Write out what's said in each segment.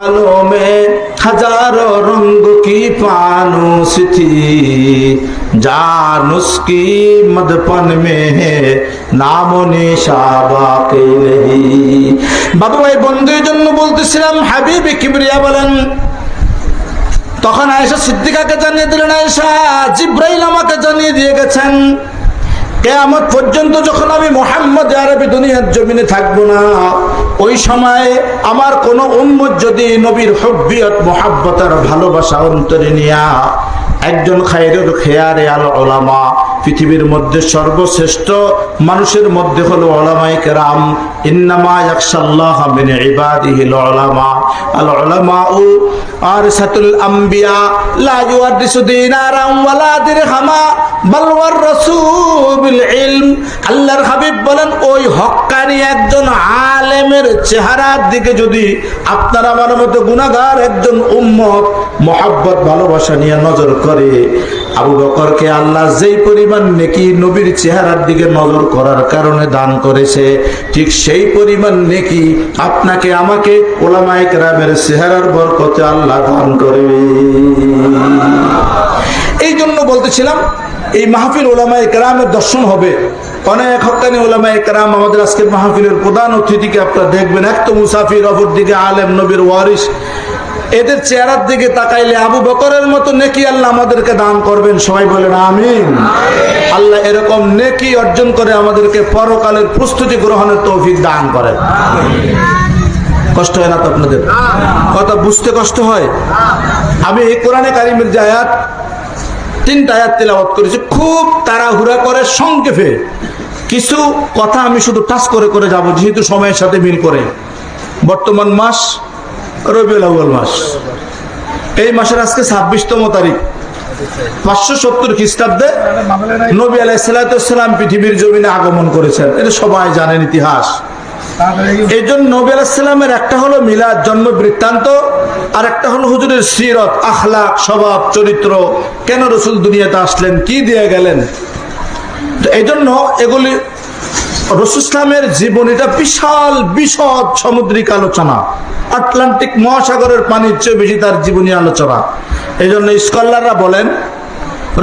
आलों में हजारों रंग की फानूस थी जान उसकी मदपन में है नामो निशा बाकी नहीं বাবু ভাই বন্ধুর জন্য বলতেছিলাম হাবিবি কিবরিয়া বলেন তখন আয়েশা সিদ্দিকাকে জানিয়ে দিলেন আয়েশা জিব্রাইল আমাকে জানিয়ে দিয়ে গেছেন কেয়ামত পর্যন্ত যখন আমি মোহাম্মদ আরবি দুনিয়ার জমিনে থাকব না, ওই সময় আমার কোন উম্মত যদি নবীর হব্বিয়ত, মোহাব্বতার ভালোবাসা অন্তরে নিয়া একজন খায়রুল খেয়ারে আল ওলামা পৃথিবীর মধ্যে সর্বশ্রেষ্ঠ মানুষের মধ্যে হলো আম্বিয়া। আল্লাহর হাবিব বলেন, ওই হক্কানি একজন আলেমের চেহারার দিকে যদি আপনার আমার মতো গুনাহগার একজন উম্মত, মোহাব্বত, ভালোবাসা নিয়ে নজর করে আবু বকরকে আল্লাহ যেই পরিমাণ নেকি নবীর চেহারার দিকে নজর করার কারণে দান করেছে, ঠিক সেই পরিমাণ নেকি আপনাকে, আমাকে ওলামায়ে কেরামের চেহারার বরকতে আল্লাহ দান করে এই জন্য বলতেছিলাম, এই মাহফিল ওলামায়ে কেরামের দর্শন হবে। অনেক হকানি ওলামায়ে কেরাম আমাদের আজকের মাহফিলের প্রধান অতিথিকে আপনারা দেখবেন। এক তো মুসাফির অপর দিকে আলেম, নবীর ওয়ারিস এদের চেহারার দিকে তাকাইলে আবু বকরের মতো নেকি আল্লাহ আমাদেরকে দান করবেন। সবাই বলেন, আমিন। আল্লাহ এরকম নেকি অর্জন করে আমাদেরকে পরকালের প্রস্তুতি গ্রহণের তৌফিক দান করেন। কষ্ট হয় না তো আপনাদের? কথা বুঝতে কষ্ট হয়? আমি এই কোরআনে কারিমের যে আয়াত, তিনটা আয়াত তেলাওয়াত করেছি, খুব তাড়াহুড়া করে, সংক্ষেপে। কিছু কথা আমি শুধু টাচ করে করে যাব, যেহেতু সময়ের সাথে মিল করে। বর্তমান মাস রবিউল আউ্বাল মাস। এই মাসের আজকে ছাব্বিশতম তারিখ। পাঁচশো সত্তর খ্রিস্টাব্দে নবী আলাইসালাম পৃথিবীর জমিনে আগমন করেছেন। এটা সবাই জানেন ইতিহাস। এই জন্য নবী আলাইসালামের একটা হলো মিলাদ জন্ম বৃত্তান্ত আর একটা হলো হুজুরের সিরত, আখলাক, স্বভাব, চরিত্র। কেন রসুল দুনিয়াতে আসলেন? কি দিয়ে গেলেন? এই জন্য এগুলি রসুসলামের জীবনীটা বিশাল, বিশদ সামুদ্রিক আলোচনা। আটলান্টিক মহাসাগরের পানির চেয়ে বেশি তার জীবনী আলোচনা। এই জন্য স্কলাররা বলেন,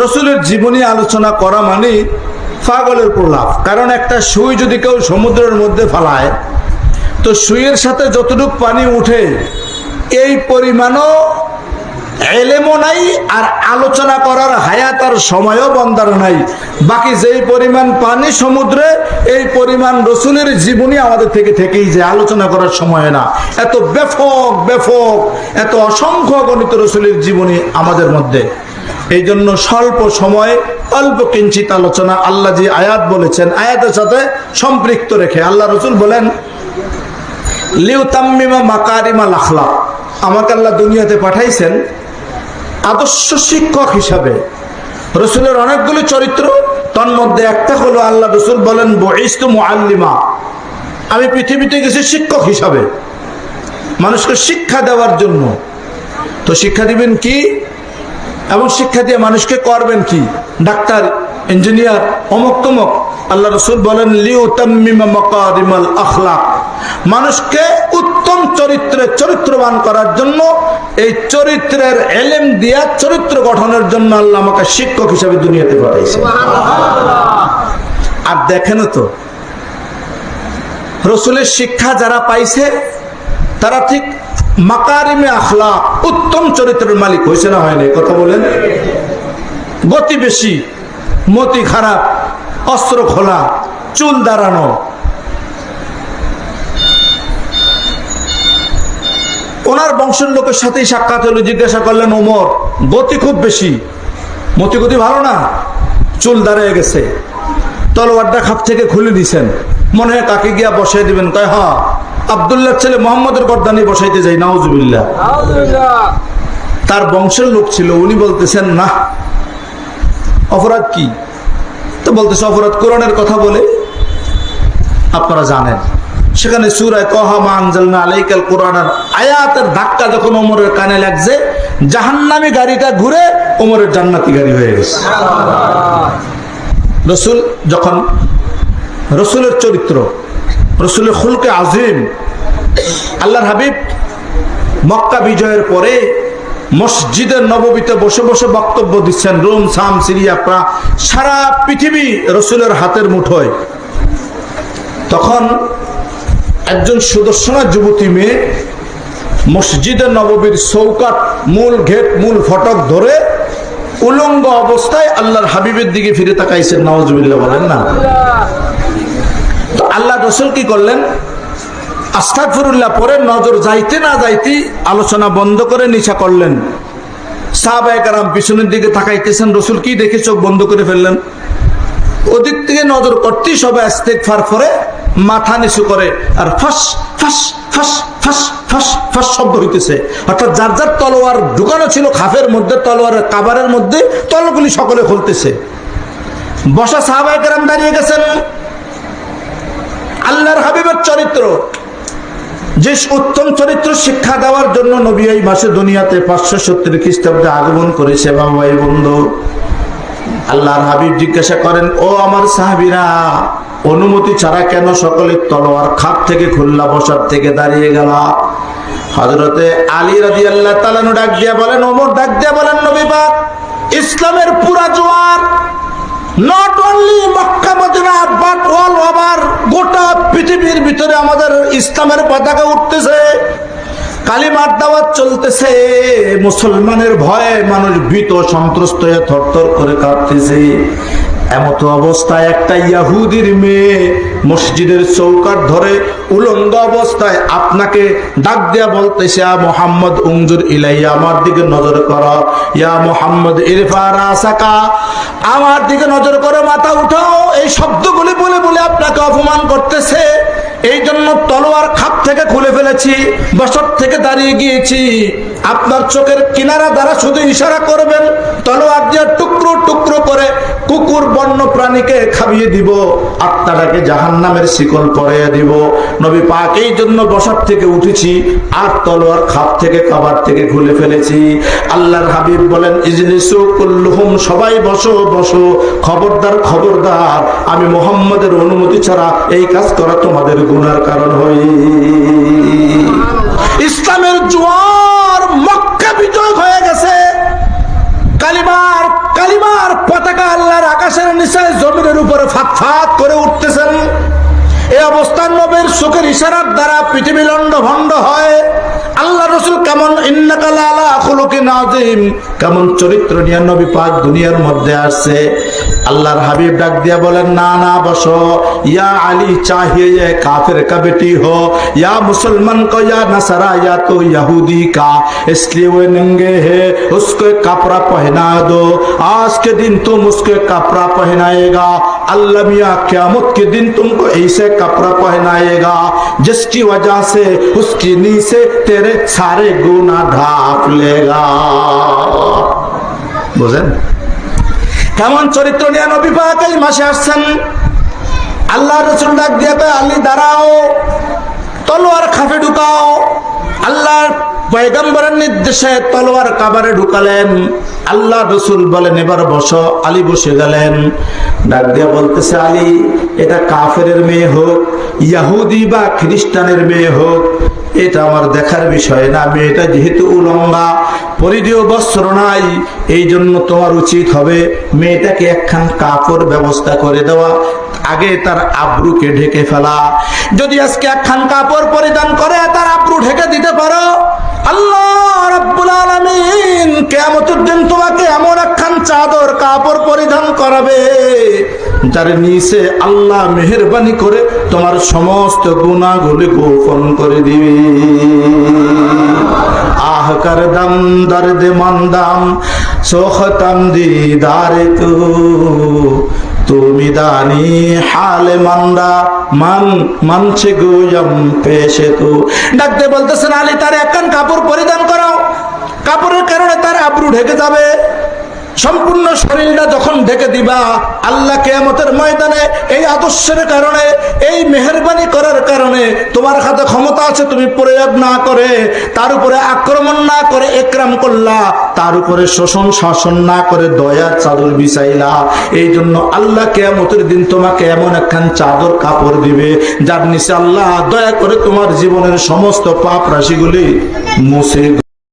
রসুলের জীবনী আলোচনা করা মানে পাগলের প্রলাপ। কারণ একটা সুই যদি কেউ সমুদ্রের মধ্যে ফালায়, তো সুইয়ের সাথে যতটুকু পানি উঠে, এই পরিমাণও এলেমও নাই আর আলোচনা করার হায়াত আর সময়ও বন্দার নাই। বাকি যেই পরিমাণ পানি সমুদ্রে, এই পরিমাণ রসুলের জীবনী আমাদের থেকে থেকেই যে আলোচনা করার সময় না। এত ব্যাপক ব্যাপক, এত অসংখ্য গণিত রসুলের জীবনী আমাদের মধ্যে। এই জন্য স্বল্প সময়ে, অল্প কিঞ্চিত আলোচনা আল্লাহ যে আয়াত বলেছেন, আয়াতের সাথে সম্পৃক্ত রেখে আল্লাহ রসুল বলেন লিউ তাম্মিমা মাকারিমা লাখলা আমাকে আল্লাহ দুনিয়াতে পাঠাইছেন আদর্শ শিক্ষক হিসাবে। রসুলের অনেকগুলি চরিত্র, তন্মধ্যে একটা হলো আল্লাহ রসুল বলেন মুআল্লিমা। আমি পৃথিবীতে গেছি শিক্ষক হিসাবে। মানুষকে শিক্ষা দেওয়ার জন্য। তো শিক্ষা দিবেন কি? এবং শিক্ষা দিয়ে মানুষকে করবেন কি? ডাক্তার, ইঞ্জিনিয়ার অমক তমক আল্লাহ রসুল বলেন লিউ তাম্মিমা মকারিমাল আখলাক। মানুষকে উত্তম চরিত্রে চরিত্রবান করার জন্য, এই চরিত্রের এলেম দিয়া চরিত্র গঠনের জন্য আল্লাহ আমাকে শিক্ষক হিসাবে দুনিয়াতে পাঠাইছে আর দেখেন তো, রসুলের শিক্ষা যারা পাইছে, তারা ঠিক মাকারিমে আখলা উত্তম চরিত্রের মালিক হয়েছে না হয়নি কথা বলেন? গতি বেশি, মতি খারাপ, অস্ত্র খোলা, চুল দাঁড়ানো ওনার বংশের লোকের সাথেই সাক্ষাৎ হলো জিজ্ঞাসা করলেন ওমর গতি খুব বেশি। মতি গতি ভালো না? চুল দাঁড়িয়ে গেছে। তলোয়ারটা খাপ থেকে খুলে দিছেন। মনে হয় কাকে গিয়া বসাই দিবেন। কয় হ্যাঁ আবদুল্লাহ ছেলে মোহাম্মদের গর্দানি বসাইতে যাই নাউজুবিল্লাহ। তার বংশের লোক ছিল উনি বলতেছেন না অপরাধ কি? তো বলতেছে অপরাধ কোরআনের কথা বলে। আপনারা জানেন সেখানে সুরায় কহামা আনজালনা আলাইকাল কোরআনের আয়াতের ধাক্কা যখন ওমরের কানে লাগছে, জাহান্নামী গাড়িটা ঘুরে ওমরের জান্নাতি গাড়ি হয়ে গেছে। রসুল যখন, রসুলের চরিত্র, রসুলের খুলকে আজিম, আল্লাহর হাবিব মক্কা বিজয়ের পরে মসজিদের নববীতে বসে বসে বক্তব্য দিচ্ছেন, রোম, সাম, সিরিয়া, প্রা, সারা পৃথিবী রসুলের হাতের মুঠোয়। তখন একজন সুদর্শনা যুবতী মেয়ে মসজিদে নববীর চৌকাট মূল ঘেট, মূল ফটক ধরে উলঙ্গ অবস্থায় আল্লাহর হাবিবের দিকে ফিরে তাকাইছেন নওয়াজ বলেন না। তো আল্লাহ রসুল কি করলেন? আস্তাকফিরুল্লাহ পরে নজর যাইতে না যাইতে আলোচনা বন্ধ করে নিশা করলেন। সাহাবাহাম পিছনের দিকে তাকাইতেছেন। রসুল কি দেখে চোখ বন্ধ করে ফেললেন? ওদিক থেকে নজর করতেই সবাই আস্তেক ফার করে মাথা নিচু করে আর ফাঁস ফাঁস ফাঁস ফাঁস ফাঁস ফাঁস শব্দ হইতেছে। অর্থাৎ যার যার তলোয়ার ঢুকানো ছিল খাফের মধ্যে, তলোয়ারের কাবারের মধ্যে, তলগুলি সকলে খুলতেছে। বসা সাহাবাই কেরাম দাঁড়িয়ে গেছেন। আল্লাহর হাবিবের চরিত্র, যে উত্তম চরিত্র শিক্ষা দেওয়ার জন্য নবী মাসে দুনিয়াতে পাঁচশো সত্তর খ্রিস্টাব্দে আগমন করেছে বাবা বন্ধু। আল্লাহর হাবিব জিজ্ঞাসা করেন, ও আমার সাহাবিরা অনুমতি ছাড়া কেন সকলে তলোয়ার খাপ থেকে খুল্লা বসার থেকে দাঁড়িয়ে গেল? হজরতে আলী রাজি আল্লাহ তালানু ডাক দিয়া বলেন, ওমর ডাক দিয়া বলেন, নবী পাক, ইসলামের পুরা জোয়ার not only Mecca, Medina but all over গোটা পৃথিবীর ভিতরে আমাদের ইসলামের পতাকা উঠতেছে। কালিমার দাওয়াত চলতেছে। মুসলমানের ভয়ে মানুষ ভীত, সন্ত্রস্ত হয়ে থরথর করে কাঁপতেছে এমত অবস্থায় একটা ইয়াহুদির মেয়ে মসজিদের চৌকাট ধরে উলঙ্গ অবস্থায় আপনাকে ডাক দেয়া বলতেছে মোহাম্মদ উংজুর ইলাইয়া, আমার দিকে নজর কর। ইয়া মোহাম্মদ ইরফার আসাকা আমার দিকে নজর করো, মাথা উঠাও। এই শব্দগুলি বলে বলে আপনাকে অপমান করতেছে এই জন্য তলোয়ার খাপ থেকে খুলে ফেলেছি বছর থেকে দাঁড়িয়ে গিয়েছি। আপনার চোখের কিনারা দ্বারা শুধু ইশারা করবেন, তলোয়ার দিয়ে টুকরো টুকরো করে কুকুর বন্য প্রাণীকে খাবিয়ে দিব আত্মাটাকে জাহান নামের শিকল পরাইয়া দিব। নবী পাক এই জন্য বসার থেকে উঠেছি, আর তলোয়ার খাপ থেকে কাবার থেকে খুলে ফেলেছি। আল্লাহর হাবিব বলেন, ইজলিসু কুল্লুহুম সবাই বসো বসো। খবরদার খবরদার, আমি মোহাম্মদের অনুমতি ছাড়া এই কাজ করা তোমাদের গুনার কারণ হই। ইসলামের জোয়ার মক্কা বিজয় হয়ে গেছে কালিমার কালিমার পতাকা আল্লাহর আকাশের নিচে জমিনের উপরে ফাত ফাত করে উঠতেছেন এই অবস্থান নবের সুখের ইশারার দ্বারা পৃথিবী লন্ড ভণ্ড হয় আল্লাহ রসুল কেমন নাজিম কেমন চরিত্র নিয়ে নবী পাক দুনিয়ার মধ্যে আসছে আল্লাহর হাবিব ডাক দিয়া বলেন না না বসো ইয়া আলী চাহিয়ে কাফের কা বেটি হো ইয়া মুসলমান को या नसरा या तो यहूदी का इसलिए वो नंगे है उसको कपड़ा पहना दो आज के दिन तुम उसके कपड़ा पहनाएगा अल्लाह मियाँ क्यामत के दिन तुमको ऐसे कपड़ा पहनाएगा जिसकी वजह से उसकी नी से तेरे सारे गुना ढाप लेगा বুঝেন কেমন চরিত্র নিয়ে নবী পাক এই মাসে আসছেন আল্লাহ রসুল ডাক দিয়ে কয়, আলী দাঁড়াও তলোয়ার খাফে ঢুকাও আল্লাহর পয়গম্বরের নির্দেশে তলোয়ার কাবারে ঢুকালেন। আল্লাহ রসুল বলেন, এবার বসো। আলী বসে গেলেন। ডাক দিয়া বলতেছে, আলী, এটা কাফের মেয়ে হোক, ইয়াহুদি বা খ্রিস্টানের মেয়ে হোক, এটা আমার দেখার বিষয় না। মেয়েটা যেহেতু উলঙ্গা পরিধেয় বস্ত্র নাই এই জন্য তোমার উচিত হবে মেয়েটাকে একখান কাপড় ব্যবস্থা করে দেওয়া, আগে তার আব্রুকে ঢেকে ফেলা। যদি আজকে একখান কাপড় পরিধান করে, তার আব্রু ঢেকে দিতে পারো? আল্লাহ রাব্বুল আলামিন তোমাকে এমন একখান চাদর, কাপড় পরিধান করাবে, যার নিচে আল্লাহ মেহেরবানি করে তোমার সমস্ত গুণাগুলি গোপন করে দিবে। আহ কর দম দর্দ মন্দাম সোখতম দিদারে তু তুমি দানি হালে মান্দা, মান, মানছে গুজম পেশে তু। ডাকতে বলতেছেন, আলী, তার একখান কাপড় পরিধান করো কাপড়ের কারণে তার আব্রু ঢেকে যাবে। সম্পূর্ণ শরীরটা যখন ঢেকে দিবা, আল্লাহ কেয়ামতের ময়দানে এই আদর্শের কারণে, এই মেহরবানি করার কারণে তোমার হাতে ক্ষমতা আছে, তুমি প্রয়োগ না করে, তার উপরে আক্রমণ না করে একরাম করলা, তার উপরে শোষণ শাসন না করে দয়ার চাদর বিছাইলা। এই জন্য আল্লাহ কেয়ামতের দিন তোমাকে এমন একখান চাদর কাপড় দিবে, যার নিচে আল্লাহ দয়া করে তোমার জীবনের সমস্ত পাপ রাশিগুলি মুছে